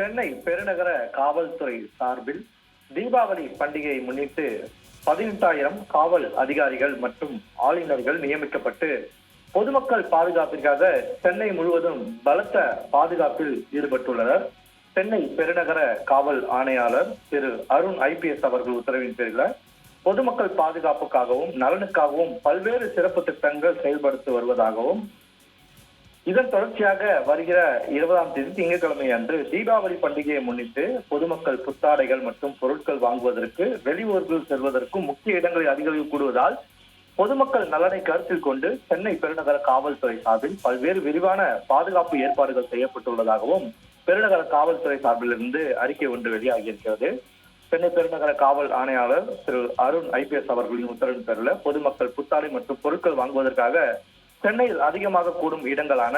சென்னை பெருநகர காவல்துறை சார்பில் தீபாவளி பண்டிகையை முன்னிட்டு பதினெட்டாயிரம் காவல் அதிகாரிகள் மற்றும் ஆளுநர்கள் நியமிக்கப்பட்டு பொதுமக்கள் பாதுகாப்பிற்காக சென்னை முழுவதும் பலத்த பாதுகாப்பில் ஈடுபட்டுள்ளனர். சென்னை பெருநகர காவல் ஆணையாளர் திரு அருண் ஐபிஎஸ் அவர்கள் உத்தரவின் பேரில் பொதுமக்கள் பாதுகாப்புக்காகவும் நலனுக்காகவும் பல்வேறு சிறப்பு திட்டங்கள் செயல்படுத்தி வருவதாகவும் இதன் தொடர்ச்சியாக வருகிற இருபதாம் தேதி திங்கட்கிழமை அன்று தீபாவளி பண்டிகையை முன்னிட்டு பொதுமக்கள் புத்தாடைகள் மற்றும் பொருட்கள் வாங்குவதற்கு வெளியூர்கள் செல்வதற்கும் முக்கிய இடங்களை அதிகரிக்க கூடுவதால் பொதுமக்கள் நலனை கருத்தில் கொண்டு சென்னை பெருநகர காவல்துறை சார்பில் பல்வேறு விரிவான பாதுகாப்பு ஏற்பாடுகள் செய்யப்பட்டுள்ளதாகவும் பெருநகர காவல்துறை சார்பிலிருந்து அறிக்கை ஒன்று வெளியாகியிருக்கிறது. சென்னை பெருநகர காவல் ஆணையாளர் திரு அருண் ஐபிஎஸ் அவர்களின் உத்தரவின் பேரில் பொதுமக்கள் புத்தாடை மற்றும் பொருட்கள் வாங்குவதற்காக சென்னையில் அதிகமாக கூடும் இடங்களான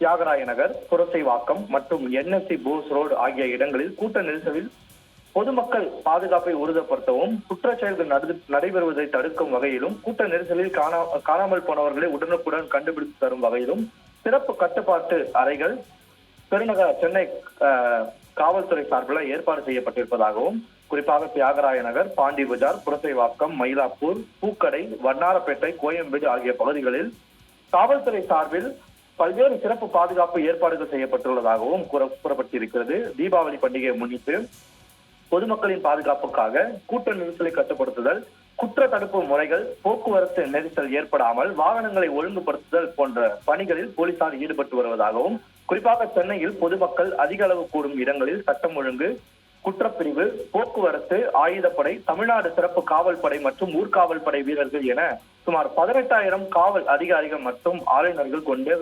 தியாகராய நகர் புரசைவாக்கம் மற்றும் என்எஸ்சி போஸ் ரோடு ஆகிய இடங்களில் கூட்ட நெரிசலில் பொதுமக்கள் பாதுகாப்பை உறுதிப்படுத்தவும் குற்றச் செயல்கள் நடைபெறுவதை தடுக்கும் வகையிலும் கூட்ட நெரிசலில் காணா காணாமல் போனவர்களை உடனுக்குடன் கண்டுபிடித்து தரும் வகையிலும் சிறப்பு கட்டுப்பாட்டு அறைகள் பெருநகர சென்னை காவல்துறை சார்பில் ஏற்பாடு செய்யப்பட்டிருப்பதாகவும் குறிப்பாக தியாகராய நகர் பாண்டி பஜார் புரசைவாக்கம் மயிலாப்பூர் பூக்கடை வண்ணாரப்பேட்டை கோயம்பேடு ஆகிய பகுதிகளில் காவல்துறை சார்பில் பல்வேறு சிறப்பு பாதுகாப்பு ஏற்பாடுகள் செய்யப்பட்டுள்ளதாகவும் கூற- கூறப்பட்டிருக்கிறது. தீபாவளி பண்டிகையை முன்னிட்டு பொதுமக்களின் பாதுகாப்புக்காக கூட்ட நெரிசலை கட்டுப்படுத்துதல் குற்ற தடுப்பு முறைகள் போக்குவரத்து நெரிசல் ஏற்படாமல் வாகனங்களை ஒழுங்குபடுத்துதல் போன்ற பணிகளில் போலீசார் ஈடுபட்டு வருவதாகவும் குறிப்பாக சென்னையில் பொதுமக்கள் அதிக அளவு கூடும் இடங்களில் சட்டம் ஒழுங்கு குற்றப்பிரிவு போக்குவரத்து ஆயுதப்படை தமிழ்நாடு சிறப்பு காவல்படை மற்றும் ஊர்காவல் படை வீரர்கள் என சுமார் பதினெட்டாயிரம் காவல் அதிகாரிகள் மற்றும் ஆளுநர்கள் கொண்டு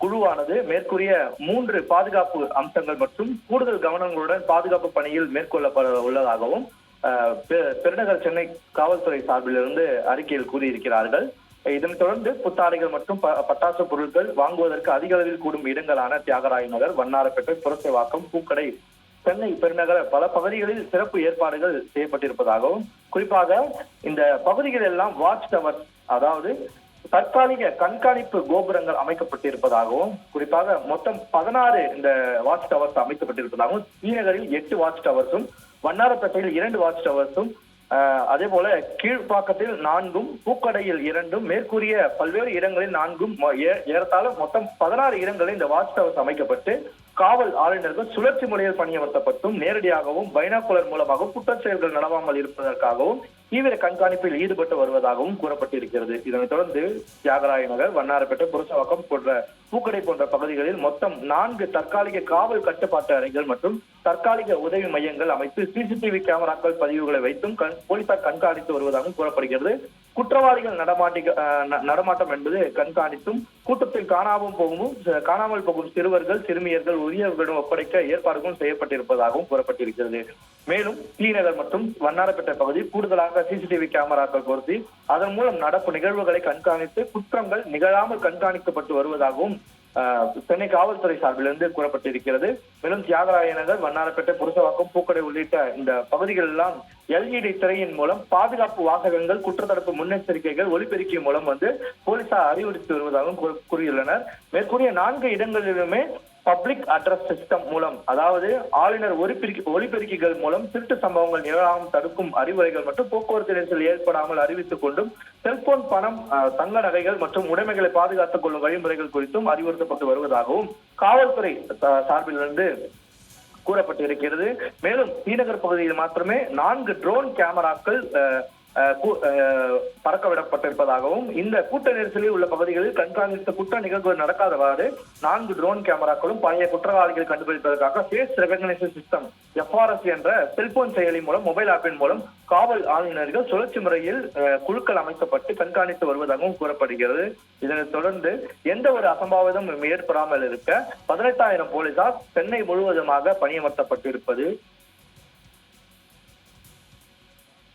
குழுவானது மேற்கூறிய மூன்று பாதுகாப்பு அம்சங்கள் மற்றும் கூடுதல் கவனங்களுடன் பாதுகாப்பு பணியில் மேற்கொள்ளப்பட உள்ளதாகவும் அஹ், பெருநகர் சென்னை காவல்துறை சார்பிலிருந்து அறிக்கையில் கூறியிருக்கிறார்கள். இதனைத் தொடர்ந்து புத்தாடைகள் மற்றும் ப- பட்டாசு பொருட்கள் வாங்குவதற்கு அதிக அளவில் கூடும் இடங்களான தியாகராய நகர் வண்ணாரப்பேட்டை புரசைவாக்கம் பூக்கடை சென்னை பெருநகர பல பகுதிகளில் சிறப்பு ஏற்பாடுகள் செய்யப்பட்டிருப்பதாகவும் குறிப்பாக இந்த பகுதிகள் எல்லாம் வாட்ச் டவர் அதாவது தற்காலிக கண்காணிப்பு கோபுரங்கள் அமைக்கப்பட்டிருப்பதாகவும் குறிப்பாக மொத்தம் பதினாறு இந்த வாட்ச் டவர்ஸ் அமைக்கப்பட்டிருப்பதாகவும் ஸ்ரீநகரில் எட்டு வாட்ச் டவர்ஸும் வண்ணாரப்பேட்டையில் இரண்டு வாட்ச் டவர்ஸும் ஆஹ், அதே போல கீழ்ப்பாக்கத்தில் நான்கும் பூக்கடையில் இரண்டும் மேற்கூறிய பல்வேறு இடங்களில் நான்கும் ஏ- ஏறத்தாழ மொத்தம் பதினாறு இடங்களில் இந்த வாட்ச் டவர்ஸ் அமைக்கப்பட்டு காவல் ஆளுநர்கள் சுழற்சி முறையில் பணியமர்த்தப்பட்டும் நேரடியாகவும் பைனாகுலர் மூலமாக குற்றச் செயல்கள் நடவாமல் இருப்பதற்காகவும் தீவிர கண்காணிப்பில் ஈடுபட்டு வருவதாகவும் கூறப்பட்டிருக்கிறது. இதனைத் தொடர்ந்து தியாகராய நகர் வண்ணாரப்பேட்டை புரசவாக்கம் போன்ற பூக்கடை போன்ற பகுதிகளில் மொத்தம் நான்கு தற்காலிக காவல் கட்டுப்பாட்டு அறைகள் மற்றும் தற்காலிக உதவி மையங்கள் அமைத்து சிசிடிவி கேமராக்கள் பதிவுகளை வைத்தும் போலீசார் கண்காணித்து வருவதாகவும் கூறப்படுகிறது. குற்றவாளிகள் நடமாட்டிக்க ந- நடமாட்டம் என்பது கண்காணித்தும் கூட்டத்தில் காணாமல் போகும் காணாமல் போகும் சிறுவர்கள் சிறுமியர்கள் உரியவர்களிடம் ஒப்படைக்க ஏற்பாடுகளும் செய்யப்பட்டிருப்பதாகவும் கூறப்பட்டிருக்கிறது. மேலும் ஸ்ரீநகர் மற்றும் வண்ணாரப்பேட்டை பகுதி கூடுதலாக சிசிடிவி கேமராக்கள் பொருத்தி அதன் மூலம் நடப்பு நிகழ்வுகளை கண்காணித்து குற்றங்கள் நிகழாமல் கண்காணிக்கப்பட்டு வருவதாகவும் சென்னை காவல்துறை சார்பிலிருந்து கூறப்பட்டிருக்கிறது. மேலும் தியாகராய நகர் வண்ணாரப்பேட்டை புருஷவாக்கம் பூக்கடை உள்ளிட்ட இந்த பகுதிகள் எல்லாம் எல்இடி திரையின் மூலம் பாதுகாப்பு வாசகங்கள் குற்றத்தடுப்பு முன்னெச்சரிக்கைகள் ஒலிபெருக்கி மூலம் வந்து போலீசார் அறிவுறுத்தி வருவதாகவும் கூ- கூறியுள்ளனர். மேற்கூறிய நான்கு இடங்களிலுமே பப்ளிக் அட்ரஸ் சிஸ்டம் மூலம் அதாவது ஆளுநர் ஒலிபெருக்கி ஒலிபெருக்கிகள் மூலம் திருட்டு சம்பவங்கள் நிகழாமல் தடுக்கும் அறிவுரைகள் மற்றும் போக்குவரத்து நெரிசல் ஏற்படாமல் அறிவித்துக் கொண்டும் செல்போன் பணம் தங்க நகைகள் மற்றும் உடைமைகளை பாதுகாத்துக் கொள்ளும் வழிமுறைகள் குறித்தும் அறிவுறுத்தப்பட்டு வருவதாகவும் காவல்துறை சார்பிலிருந்து கூறப்பட்டிருக்கிறது. மேலும் ஸ்ரீநகர் பகுதியில் மாத்திரமே நான்கு ட்ரோன் கேமராக்கள் பறக்க விடப்பட்டிருப்பதாகவும் இந்த கூட்ட நெரிசலில் உள்ள பகுதிகளில் கண்காணித்த குற்ற நிகழ்வுகள் நடக்காதவாறு நான்கு ட்ரோன் கேமராக்களும் பழைய குற்றவாளிகளை கண்டுபிடிப்பதற்காக ஃபேஸ் ரெகக்னிஷன் சிஸ்டம் எஃப்ஆர்எஸ் என்ற செல்போன் செயலி மூலம் மொபைல் ஆப்பின் மூலம் காவல் ஆளுநர்கள் சுழற்சி முறையில் குழுக்கள் அமைக்கப்பட்டு கண்காணித்து வருவதாகவும் கூறப்படுகிறது. இதனைத் தொடர்ந்து எந்த ஒரு அசம்பாவிதம் ஏற்படாமல் இருக்க பதினெட்டாயிரம் போலீசார் சென்னை முழுவதுமாக பணியமர்த்தப்பட்டிருப்பது